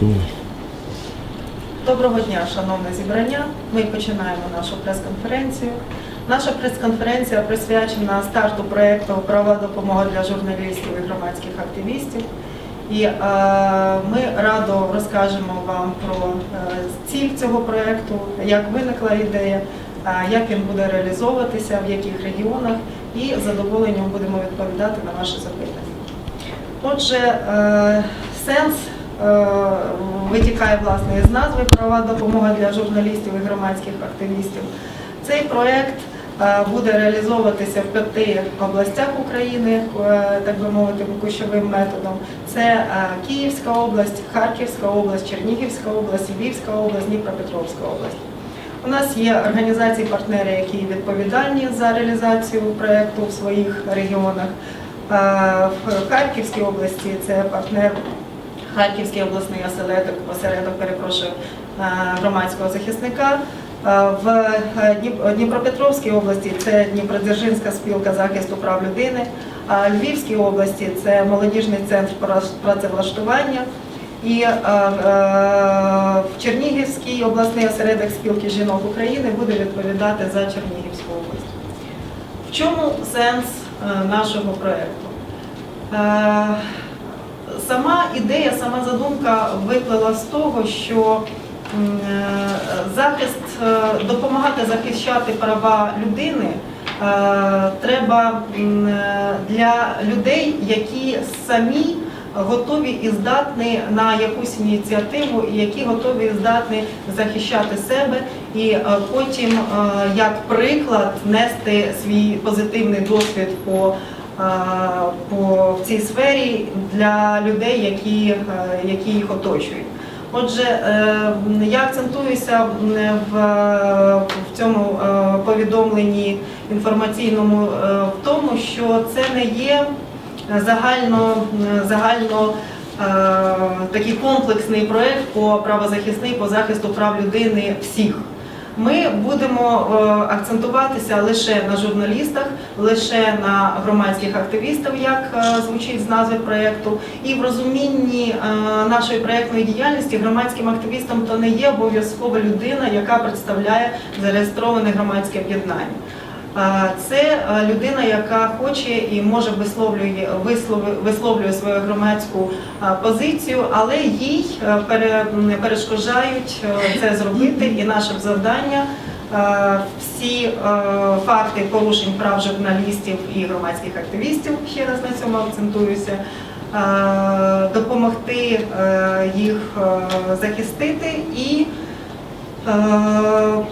Готовий. Доброго дня, шановне зібрання. Ми починаємо нашу прес-конференцію. Наша прес-конференція присвячена старту проєкту Права допомога для журналістів і громадських активістів. І е, ми радо розкажемо вам про е, ціль цього проєкту, як виникла ідея, е, як він буде реалізовуватися, в яких регіонах, і з задоволенням будемо відповідати на ваші запитання. Отже, е, сенс витікає власне із назви Права допомога для журналістів і громадських активістів. Цей проект е, буде реалізовуватися в п'яти областях України, е, так би мовити, кущовим методом. Це е, Київська область, Харківська область, Чернігівська область, Львівська область, Дніпропетровська область. У нас є організації-партнери, які відповідальні за реалізацію проєкту в своїх регіонах. Е, В Харківській області це партнер Харківський обласний осередок, осередок перепрошую, е, громадського захисника. Е, В е, Дніпропетровській області це Дніпродзержинська спілка захисту прав людини, а Львівській області це молодіжний центр працевлаштування. І в Чернігівській обласний осередок спілки жінок України буде відповідати за Чернігівську область. В чому сенс нашого проєкту? Сама ідея, сама задумка виплила з того, що е, захист, е, допомагати захищати права людини е, треба для людей, які самі готові і здатні на якусь ініціативу, і які готові і здатні захищати себе, і потім як приклад нести свій позитивний досвід по по в цій сфері для людей, які, е, які їх оточують. Отже, е, я акцентуюся в, в цьому е, повідомленні інформаційному е, в тому, що це не є загально, загально е, такий комплексний проєкт по правозахисний по захисту прав людини всіх. Ми будемо е, акцентуватися лише на журналістах, лише на громадських активістів, як е, звучить з назви проєкту, і в розумінні е, нашої проєктної діяльності громадським активістом то не є обов'язкова людина, яка представляє зареєстроване громадське об'єднання. Це людина, яка хоче і може висловлює висловлює свою громадську позицію, але їй перешкоджають це зробити. І наше завдання всі факти порушень прав журналістів і громадських активістів, ще раз на цьому акцентуюся, допомогти їх захистити і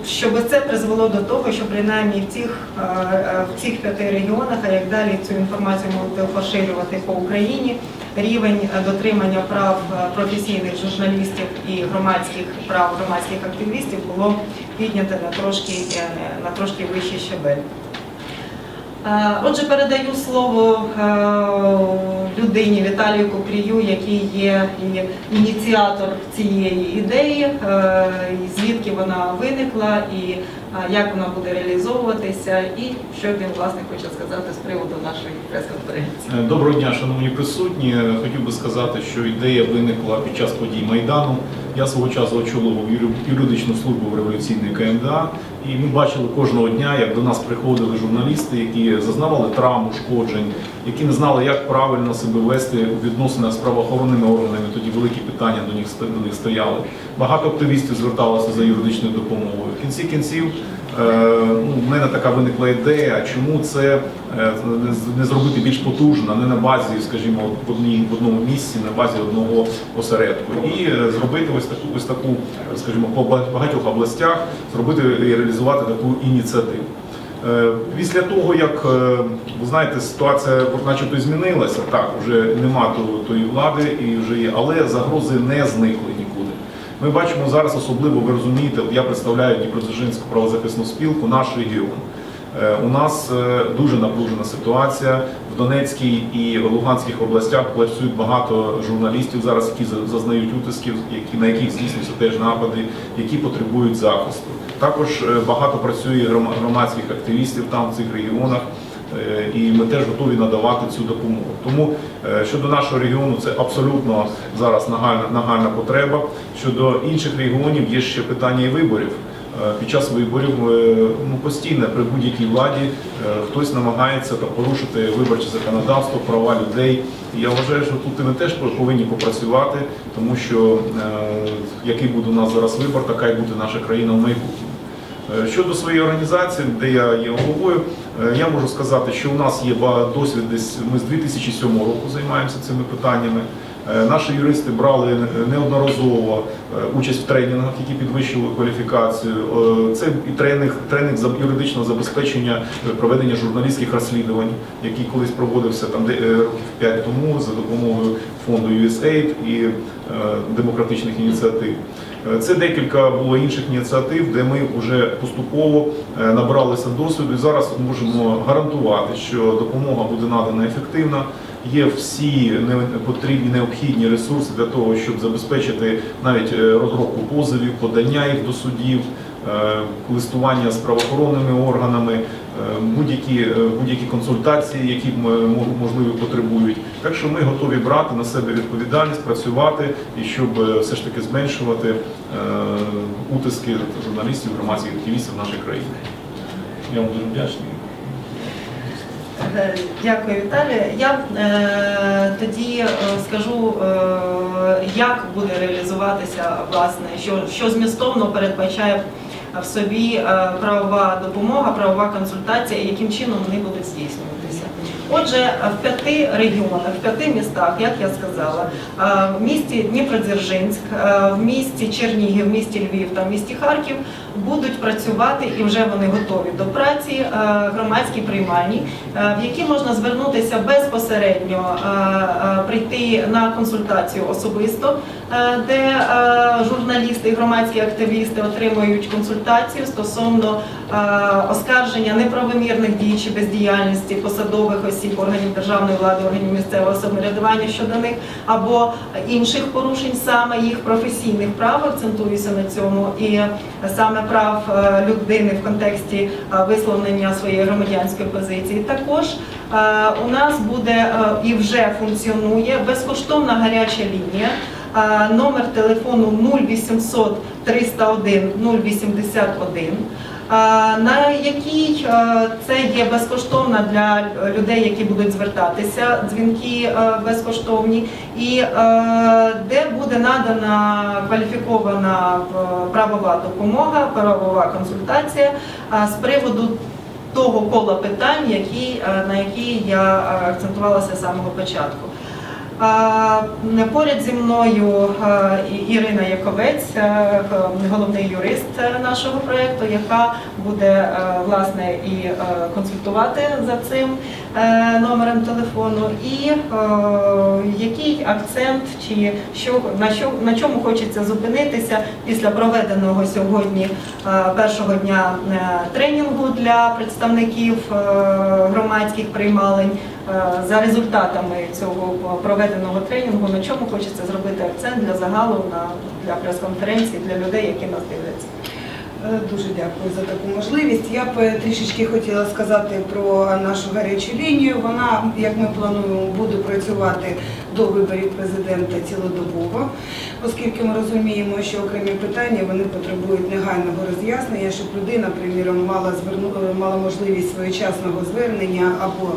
щоб це призвело до того, що принаймні в цих, е, е, в цих п'яти регіонах, а як далі цю інформацію можете поширювати по Україні, рівень е, дотримання прав е, професійних журналістів і громадських прав громадських активістів було піднято на трошки, е, на трошки вищий щабель. Е, Отже, передаю слово е, людині Віталію Купрію, який є ініціатор цієї ідеї, е, звідки вона виникла, і як вона буде реалізовуватися, і що він власне хоче сказати з приводу нашої прес-конференції. Е, Доброго дня, шановні присутні. Е, Хотів би сказати, що ідея виникла під час подій Майдану. Я свого часу очолював юридичну службу в революційній КМДА, і ми бачили кожного дня, як до нас приходили журналісти, які зазнавали травм, ушкоджень, які не знали, як правильно себе вести у відносинах з правоохоронними органами. Тоді великі питання до них до них стояли. Багато активістів зверталося за юридичною допомогою. В кінці кінців Е, ну, в мене така виникла ідея, чому це е, не зробити більш потужно, не на базі, скажімо, в одній в одному місці, на базі одного осередку, і е, зробити ось таку, ось таку, скажімо, по ба- багатьох областях, зробити і реалізувати таку ініціативу. Е, Після того, як е, ви знаєте, ситуація начебто змінилася, так вже нема тої влади і вже є, але загрози не зникли нікуди. Ми бачимо зараз, особливо ви розумієте, я представляю Дніпродзержинську правозахисну спілку, наш регіон. Е, У нас дуже напружена ситуація в Донецькій і Луганських областях. Працюють багато журналістів зараз, які зазнають утисків, на яких здійснюються теж напади, які потребують захисту. Також е, багато працює громадських активістів там в цих регіонах. е, і ми теж готові надавати цю допомогу. Тому е, щодо нашого регіону це абсолютно зараз нагальна, нагальна потреба. Щодо інших регіонів є ще питання і виборів. Під час виборів ну, постійно при будь-якій владі хтось намагається порушити виборче законодавство, права людей. Я вважаю, що тут ми теж повинні попрацювати, тому що який буде у нас зараз вибор, така і буде наша країна в майбутньому. Е, Щодо своєї організації, де я є головою, е, я можу сказати, що у нас є досвід десь. Ми з 2007 року займаємося цими питаннями. Е, Наші юристи брали неодноразово участь в тренінгах, які підвищували кваліфікацію. Це і тренінг, тренінг юридичного забезпечення проведення журналістських розслідувань, який колись проводився там років 5 тому за допомогою фонду USAID і демократичних ініціатив. Е, Це декілька було інших ініціатив, де ми вже поступово е, набралися досвіду і зараз можемо гарантувати, що допомога буде надана ефективно. Є всі потрібні необхідні ресурси для того, щоб забезпечити навіть е, розробку позовів, подання їх до судів, листування з правоохоронними органами, будь-які е, будь-які консультації, які можливо потребують. Так що ми готові брати на себе відповідальність, працювати і щоб е, все ж таки зменшувати е, утиски журналістів, громадських активістів в нашій країні. Я вам дуже вдячний. Е, Дякую, Віталія. Я е, тоді е, скажу, е, як буде реалізуватися власне, що, що змістовно передбачає в собі е, правова допомога, правова консультація, і яким чином вони будуть здійснюватися. Отже, в п'яти регіонах, в п'яти містах, як я сказала, е, в місті Дніпродзержинськ, е, в місті Чернігів, в місті Львів та в місті Харків будуть працювати і вже вони готові до праці громадські приймальні, в які можна звернутися безпосередньо, прийти на консультацію особисто, де е, журналісти і громадські активісти отримують консультацію стосовно е, оскарження неправомірних дій чи бездіяльності посадових осіб органів державної влади, органів місцевого самоврядування щодо них або інших порушень саме їх професійних прав, акцентуюся на цьому, і саме прав е, людини в контексті е, висловлення своєї громадянської позиції. Також е, у нас буде е, і вже функціонує безкоштовна гаряча лінія. Номер телефону 0800 301 081 е, на якій це є безкоштовна для людей, які будуть звертатися, дзвінки безкоштовні, і де буде надана кваліфікована правова допомога, правова консультація з приводу того кола питань, які, на які я акцентувалася з самого початку. Поряд зі мною Ірина Яковець, головний юрист е, нашого проєкту, яка буде е, власне і е, консультувати за цим номером телефону, і який акцент чи що на що на чому хочеться зупинитися після проведеного сьогодні першого дня тренінгу для представників громадських приймалень. Е, За результатами цього проведеного тренінгу, на чому хочеться зробити акцент для загалу на для прес-конференції для людей, які нас дивляться. Е, Дуже дякую за таку можливість. Я б е, трішечки хотіла сказати про нашу гарячу лінію. Вона, як ми плануємо, буде працювати до виборів президента цілодобово, оскільки ми розуміємо, що окремі питання вони потребують негайного роз'яснення, щоб людина, приміром, мала зверну е, мала можливість своєчасного звернення або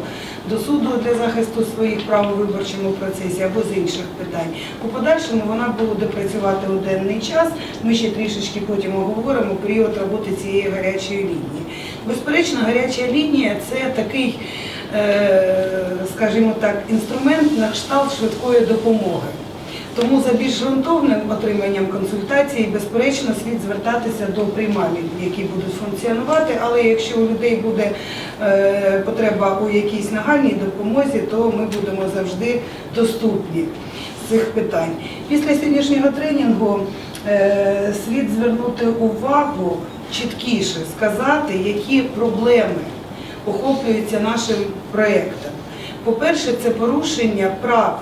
до суду для захисту своїх прав у виборчому процесі, або з інших питань. У подальшому вона буде працювати у денний час. Ми ще трішечки потім оговоримо період роботи цієї гарячої лінії. Безперечно, гаряча лінія це такий, скажімо так, інструмент на кшталт швидкої допомоги. Тому за більш ґрунтовним отриманням консультацій, безперечно, слід звертатися до приймальних, які будуть функціонувати. Але якщо у людей буде е, потреба у якійсь нагальній допомозі, то ми будемо завжди доступні з цих питань. Після сьогоднішнього тренінгу е, слід звернути увагу чіткіше сказати, які проблеми охоплюються нашим проєктом. По-перше, це порушення прав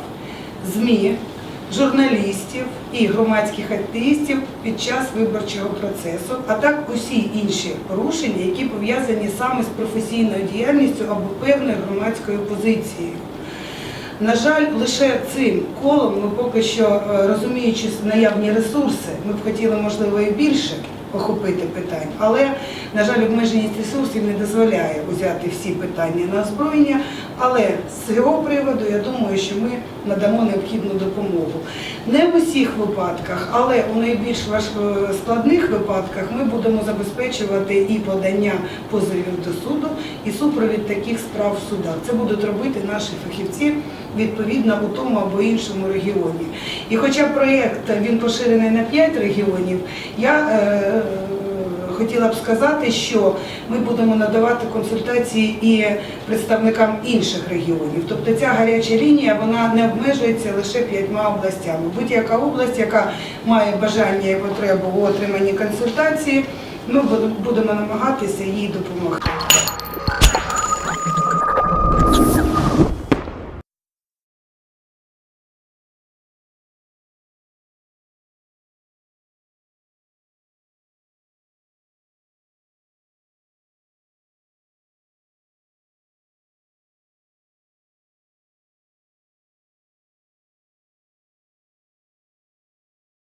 ЗМІ, журналістів і громадських активістів під час виборчого процесу, а так усі інші порушення, які пов'язані саме з професійною діяльністю або певною громадською позицією. На жаль, лише цим колом ми поки що, е, розуміючи наявні ресурси, ми б хотіли, можливо, і більше охопити питань, але, на жаль, обмеженість ресурсів не дозволяє взяти всі питання на озброєння. Але з цього приводу я думаю, що ми надамо необхідну допомогу. Не в усіх випадках, але у найбільш важ- складних випадках ми будемо забезпечувати і подання позовів до суду, і супровід таких справ в судах. Це будуть робити наші фахівці відповідно у тому або іншому регіоні. І хоча проєкт він поширений на 5 регіонів, я е, хотіла б сказати, що ми будемо надавати консультації і представникам інших регіонів. Тобто ця гаряча лінія вона не обмежується лише п'ятьма областями. Будь-яка область, яка має бажання і потребу у отриманні консультації, ми будемо намагатися їй допомогти.